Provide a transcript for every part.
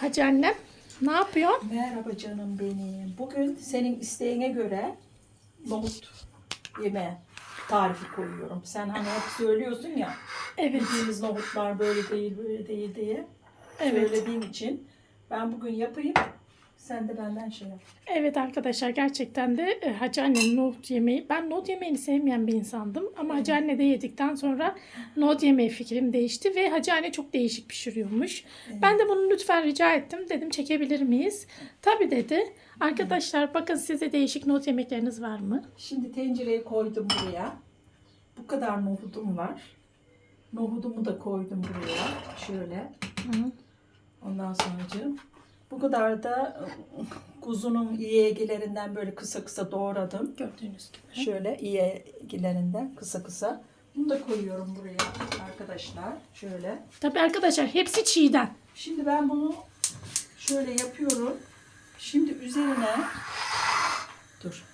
Hacı annem ne yapıyorsun? Merhaba canım benim. Bugün senin isteğine göre nohut yeme tarifi koyuyorum. Sen hani hep söylüyorsun ya. Evet. Bildiğimiz nohutlar böyle değil, böyle değil diye. Evet. Söylediğim için ben bugün yapayım. Sen de benden şey yap. Evet arkadaşlar gerçekten de e, Hacı annenin nohut yemeği. Ben nohut yemeğini sevmeyen bir insandım. Ama Hacı anne de yedikten sonra nohut yemeği fikrim değişti. Ve Hacı anne çok değişik pişiriyormuş. Ben de bunu lütfen rica ettim. Dedim çekebilir miyiz? Tabii dedi. Arkadaşlar bakın size değişik nohut yemekleriniz var mı? Şimdi tencereyi koydum buraya. Bu kadar nohudum var. Nohudumu da koydum buraya. Şöyle. Hı. Ondan sonracığım bu kadar da ıı, kuzunun iyeğilerinden böyle kısa kısa doğradım. Gördüğünüz gibi. Şöyle iyeğilerinden kısa kısa. Bunu da koyuyorum buraya arkadaşlar. Şöyle. Tabii arkadaşlar hepsi çiğden. Şimdi ben bunu şöyle yapıyorum. Şimdi üzerine dur.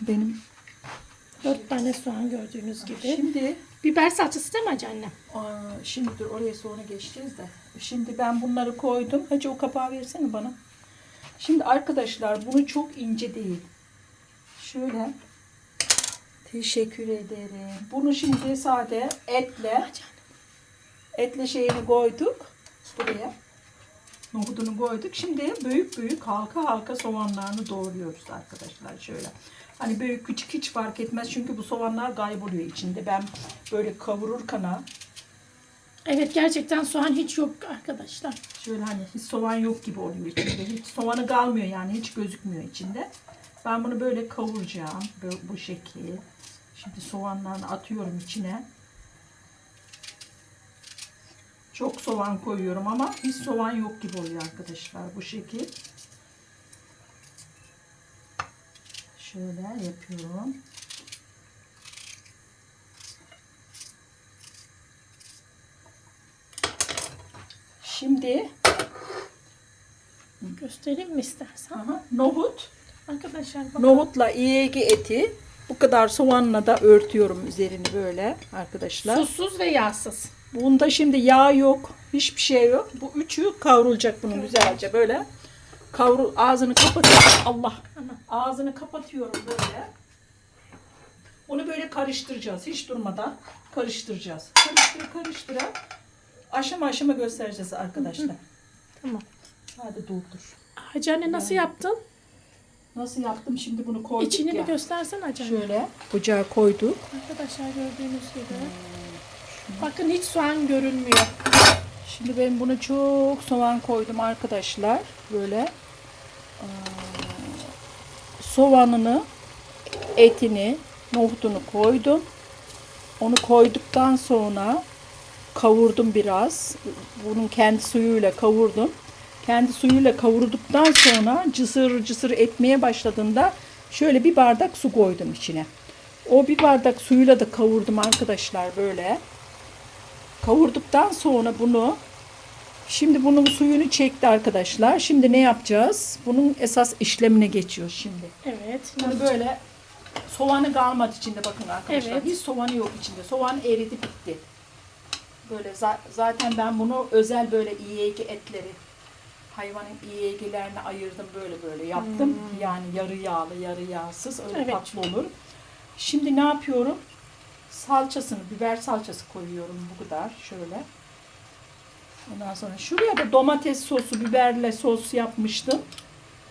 Benim Dört tane soğan gördüğünüz gibi. şimdi Biber salçası değil mi Hacı annem? Aa, şimdi dur oraya sonra geçeceğiz de. Şimdi ben bunları koydum. Hacı o kapağı versene bana. Şimdi arkadaşlar bunu çok ince değil. Şöyle. Teşekkür ederim. Bunu şimdi sade etle etle şeyini koyduk buraya. Nohudunu koyduk. Şimdi büyük büyük halka halka soğanlarını doğruyoruz arkadaşlar şöyle. Hani büyük küçük hiç fark etmez çünkü bu soğanlar kayboluyor içinde. Ben böyle kavururken ha, Evet gerçekten soğan hiç yok arkadaşlar. şöyle hani hiç soğan yok gibi oluyor içinde. Hiç soğanı kalmıyor yani hiç gözükmüyor içinde. Ben bunu böyle kavuracağım böyle bu şekil. Şimdi soğanlarını atıyorum içine. Çok soğan koyuyorum ama hiç soğan yok gibi oluyor arkadaşlar bu şekil. Şöyle yapıyorum. Şimdi Göstereyim mi istersen? aha, nohut, Arkadaşlar bakın. nohutla iyegi eti bu kadar soğanla da örtüyorum üzerini böyle arkadaşlar. Susuz ve yağsız. Bunda şimdi yağ yok, hiçbir şey yok. Bu üçü kavrulacak bunun güzelce böyle. Kavrul ağzını kapatıyorum. Allah. Ağzını kapatıyorum böyle. Onu böyle karıştıracağız. Hiç durmadan karıştıracağız. Karıştıra karıştıra aşama aşama göstereceğiz arkadaşlar. Tamam. Hadi durdur. Hacı anne nasıl yaptın? Nasıl yaptım şimdi bunu koyduk İçini ya. bir göstersen Hacı anne. Şöyle ocağa koyduk. Arkadaşlar gördüğünüz gibi. Bakın hiç soğan görünmüyor. Şimdi ben bunu çok soğan koydum arkadaşlar. Böyle soğanını, etini, nohutunu koydum. Onu koyduktan sonra kavurdum biraz. Bunun kendi suyuyla kavurdum. Kendi suyuyla kavurduktan sonra cısır cısır etmeye başladığında şöyle bir bardak su koydum içine. O bir bardak suyuyla da kavurdum arkadaşlar böyle. Kavurduktan sonra bunu şimdi bunun suyunu çekti arkadaşlar. Şimdi ne yapacağız? Bunun esas işlemine geçiyor şimdi. Evet. Bunu böyle soğanı kalmadı içinde bakın arkadaşlar. Evet. Hiç soğanı yok içinde. Soğan eridi bitti. Böyle za- zaten ben bunu özel böyle iyegi etleri hayvanın iyegilerini ayırdım böyle böyle yaptım. Yani yarı yağlı yarı yağsız öyle Hmm. Evet. tatlı olur. Şimdi ne yapıyorum? Salçasını, biber salçası koyuyorum bu kadar şöyle. Ondan sonra şuraya da domates sosu, biberle sos yapmıştım.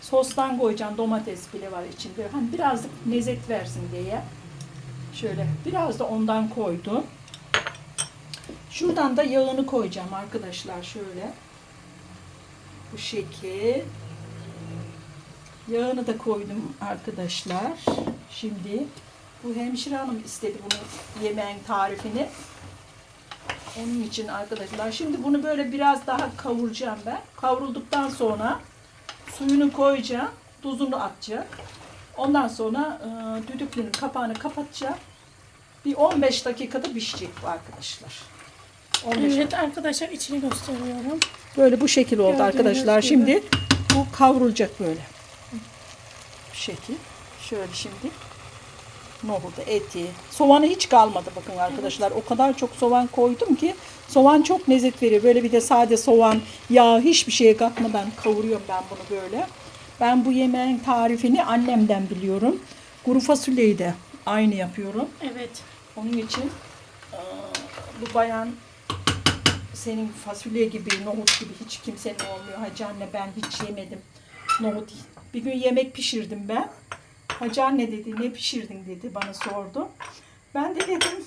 Sostan koyacağım domates bile var içinde. Hani birazcık lezzet versin diye. Şöyle biraz da ondan koydum. Şuradan da yağını koyacağım arkadaşlar şöyle. Bu şekil. Yağını da koydum arkadaşlar. Şimdi bu hemşire hanım istedi bunu yemeğin tarifini. Onun için arkadaşlar. Şimdi bunu böyle biraz daha kavuracağım ben. Kavrulduktan sonra suyunu koyacağım. Tuzunu atacağım. Ondan sonra e, düdüklünün kapağını kapatacağım. Bir 15 dakikada pişecek bu arkadaşlar. 15 Evet arkadaşlar içini gösteriyorum. Böyle bu şekil oldu Gördüğünüz arkadaşlar. gibi. Şimdi bu kavrulacak böyle. Bu şekil. Şöyle şimdi. Nohudu, eti. Soğanı hiç kalmadı bakın arkadaşlar. O kadar çok soğan koydum ki soğan çok lezzet veriyor. Böyle bir de sade soğan, yağ hiçbir şeye katmadan kavuruyorum ben bunu böyle. Ben bu yemeğin tarifini annemden biliyorum. Kuru fasulyeyi de aynı yapıyorum. Evet. Onun için eee, bu bayan senin fasulye gibi, nohut gibi hiç kimsenin olmuyor. Hacı anne ben hiç yemedim nohut. Bir gün yemek pişirdim ben. Hacı anne dedi ne pişirdin dedi bana sordu. Ben de dedim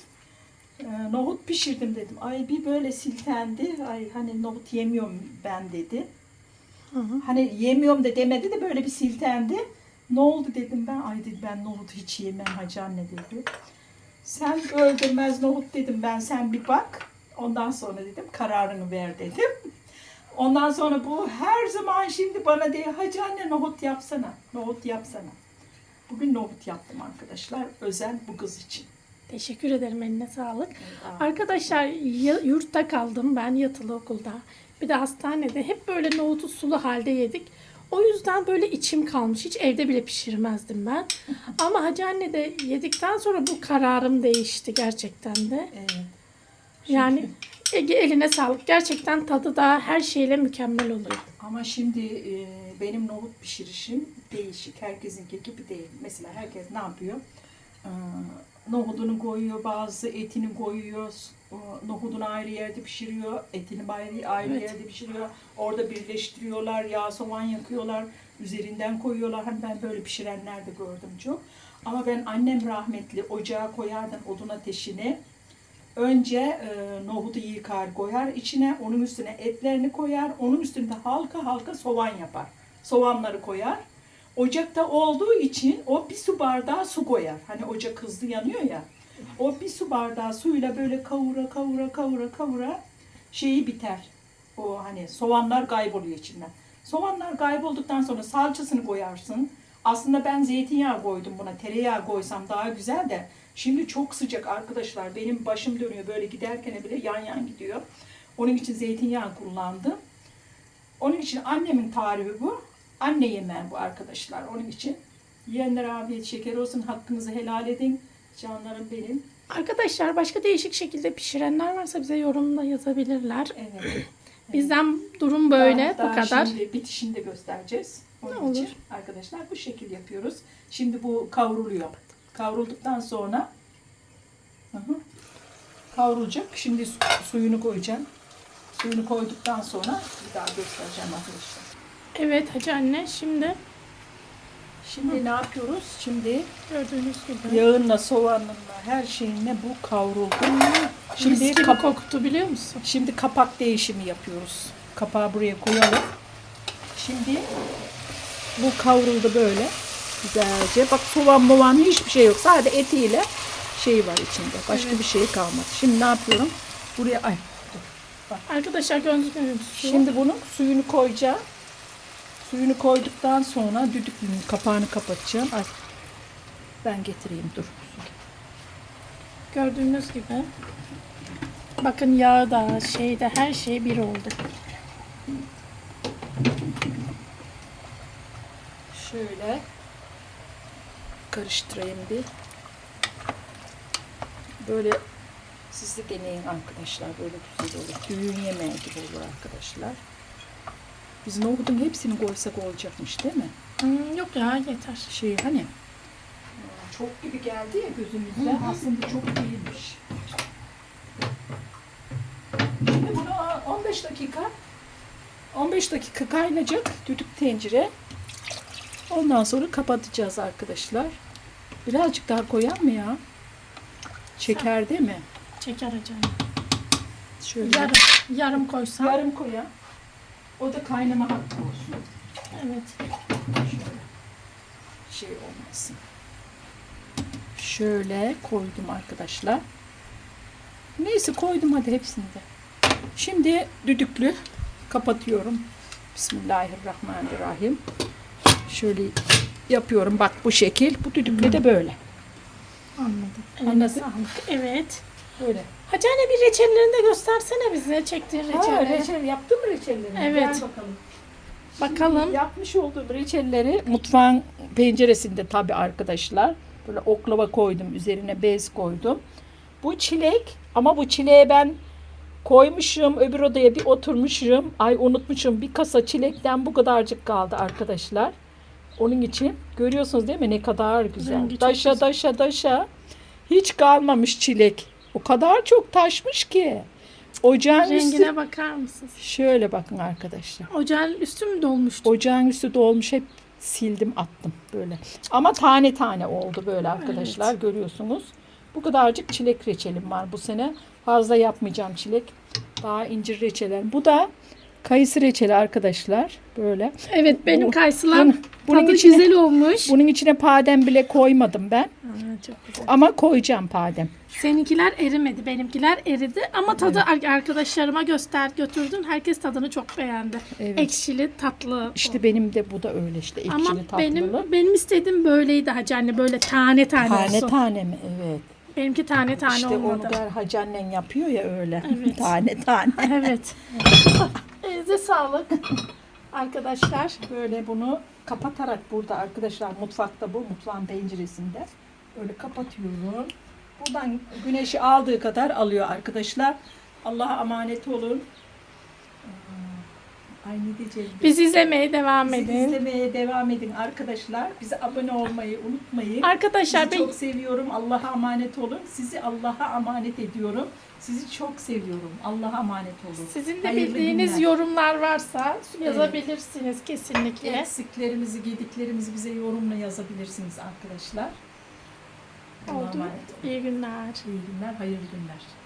"Eee, nohut pişirdim dedim. Ay bir böyle siltendi. Ay hani nohut yemiyorum ben dedi. Hı hı. Hani yemiyorum da demedi de böyle bir siltendi. Ne oldu dedim ben. Ay dedi ben nohut hiç yemem hacı anne dedi. Sen öldürmez nohut dedim ben sen bir bak. Ondan sonra dedim kararını ver dedim. Ondan sonra bu her zaman şimdi bana diyor hacı anne nohut yapsana. Nohut yapsana. Bugün nohut yaptım arkadaşlar. Özel bu kız için. Teşekkür ederim eline sağlık. Arkadaşlar ya- yurtta kaldım ben yatılı okulda. Bir de hastanede hep böyle nohutu sulu halde yedik. O yüzden böyle içim kalmış. Hiç evde bile pişirmezdim ben. Ama Hacı anne de yedikten sonra bu kararım değişti gerçekten de. Evet. Yani Ege eline sağlık. Gerçekten tadı da her şeyle mükemmel oluyor. Ama şimdi e, benim nohut pişirişim değişik. Herkesinki gibi değil. Mesela herkes ne yapıyor? Ee, nohudunu koyuyor, bazı etini koyuyor, o nohudunu ayrı yerde pişiriyor, etini ayrı, ayrı Evet. yerde pişiriyor. Orada birleştiriyorlar, yağ soğan yakıyorlar, üzerinden koyuyorlar. Hani ben böyle pişirenler de gördüm çok. Ama ben annem rahmetli ocağa koyardım odun ateşine. Önce e, nohudu yıkar koyar içine, onun üstüne etlerini koyar, onun üstünde halka halka soğan yapar. Soğanları koyar. Ocakta olduğu için o bir su bardağı su koyar. Hani ocak hızlı yanıyor ya. O bir su bardağı suyla böyle kavura kavura kavura kavura şeyi biter. O hani soğanlar kayboluyor içinden. Soğanlar kaybolduktan sonra salçasını koyarsın. Aslında ben zeytinyağı koydum buna. Tereyağı koysam daha güzel de. Şimdi çok sıcak arkadaşlar. Benim başım dönüyor. Böyle giderken bile yan yan gidiyor. Onun için zeytinyağı kullandım. Onun için annemin tarifi bu. Anne yemeği bu arkadaşlar. Onun için yiyenler afiyet şeker olsun. Hakkınızı helal edin. Canlarım benim. Arkadaşlar başka değişik şekilde pişirenler varsa bize yorumda yazabilirler. Evet. Bizden durum böyle Daha- bu daha kadar. Şimdi bitişini de göstereceğiz. Onun Ne olur. için arkadaşlar bu şekil yapıyoruz. Şimdi bu kavruluyor. Kavrulduktan sonra Hı hı. kavrulacak. Şimdi su- suyunu koyacağım. Suyunu koyduktan sonra bir daha göstereceğim arkadaşlar. Evet Hacı anne şimdi Şimdi ne yapıyoruz? Şimdi gördüğünüz gibi. yağınla, soğanınla, her şeyinle bu kavruldu. Şimdi Şimdi gibi koktu biliyor musun? Şimdi kapak değişimi yapıyoruz. Kapağı buraya koyalım. Şimdi bu kavruldu böyle güzelce. Bak soğan moğan hiçbir şey yok. Sadece etiyle şey var içinde. Başka Evet. bir şey kalmadı. Şimdi ne yapıyorum? Buraya ay Arkadaşlar gördüğünüz gibi. Şimdi bunun suyunu koyacağım. Suyunu koyduktan sonra düdüklünün kapağını kapatacağım. Ay ben getireyim dur. gördüğünüz gibi. Bakın yağı da şeyde her şey bir oldu. Şöyle karıştırayım bir. Böyle siz de deneyin arkadaşlar. Böyle güzel olur. Düğün yemeği gibi olur arkadaşlar. Biz nohudun hepsini koysak olacakmış değil mi? Hmm, yok ya yeter. Şey hani çok gibi geldi ya gözümüzde. Aslında çok değilmiş. Şimdi bunu 15 dakika 15 dakika kaynayacak düdük tencere. Ondan sonra kapatacağız arkadaşlar. Birazcık daha koyar mı ya? Şeker değil mi? Çeker anne. Şöyle. Yarım, yarım koysam. Yarım koyar. O da kaynama hakkı olsun. Evet. Şöyle. Şey olmasın. Şöyle koydum arkadaşlar. Neyse koydum hadi hepsini de. Şimdi düdüklü kapatıyorum. Bismillahirrahmanirrahim. Şöyle yapıyorum bak bu şekil. Bu düdüklü de böyle. Anladım. Anladın? sağlık. Evet. Böyle. Hacı anne bir reçellerini de göstersene bize. Çektiğin Ha, reçeli. reçel yaptın mı reçellerini? Evet. Gel bakalım. Bakalım. Yapmış olduğum reçelleri mutfağın penceresinde tabii arkadaşlar. Böyle oklava koydum. Üzerine bez koydum. Bu çilek ama bu çileğe ben koymuşum. Öbür odaya bir oturmuşum. Ay unutmuşum. Bir kasa çilekten bu kadarcık kaldı arkadaşlar. Onun için görüyorsunuz değil mi ne kadar güzel. Rengi çok daşa güzel. daşa daşa. Hiç kalmamış çilek. O kadar çok taşmış ki. Ocağın üstü Rengine bakar mısınız? şöyle bakın arkadaşlar. Ocağın üstü mü dolmuştu? Ocağın üstü dolmuş hep sildim attım böyle. Ama tane tane oldu böyle arkadaşlar görüyorsunuz. Bu kadarcık çilek reçelim var bu sene. Fazla yapmayacağım çilek. Daha incir reçeler. Bu da kayısı reçeli arkadaşlar. Böyle. Evet benim Bu- kayısılar bunun- bunun tadı içine- güzel olmuş. Bunun içine badem bile koymadım ben. Aa, çok güzel. Ama koyacağım badem. Seninkiler erimedi, benimkiler eridi ama tadı ar- arkadaşlarıma göster götürdüm. Herkes tadını çok beğendi. Evet. Ekşili, tatlı. İşte benim de bu da öyle işte ekşili ama tatlılı. benim benim istediğim böyleydi Hacı anne böyle tane tane, Tane olsun. tane mi? Evet. Benimki tane tane işte olmadı. onu da hacı annen yapıyor ya öyle. Tane tane. Evet. Elinize sağlık arkadaşlar. Böyle bunu kapatarak burada arkadaşlar mutfakta bu mutfağın penceresinde böyle kapatıyorum. Buradan güneşi aldığı kadar alıyor arkadaşlar. Allah'a emanet olun. Ay ne diyeceğim? Bizi izlemeye devam Bizi edin. izlemeye devam edin arkadaşlar. Bize abone olmayı unutmayın. Arkadaşlar Sizi ben çok seviyorum. Allah'a emanet olun. Sizi Allah'a emanet ediyorum. Sizi çok seviyorum. Allah'a emanet olun. sizin de Hayırlı bildiğiniz günler. yorumlar varsa yazabilirsiniz kesinlikle. Eksiklerimizi, gediklerimizi bize yorumla yazabilirsiniz arkadaşlar. Allah'a Oldu. emanet olun. İyi günler. İyi günler, hayırlı günler.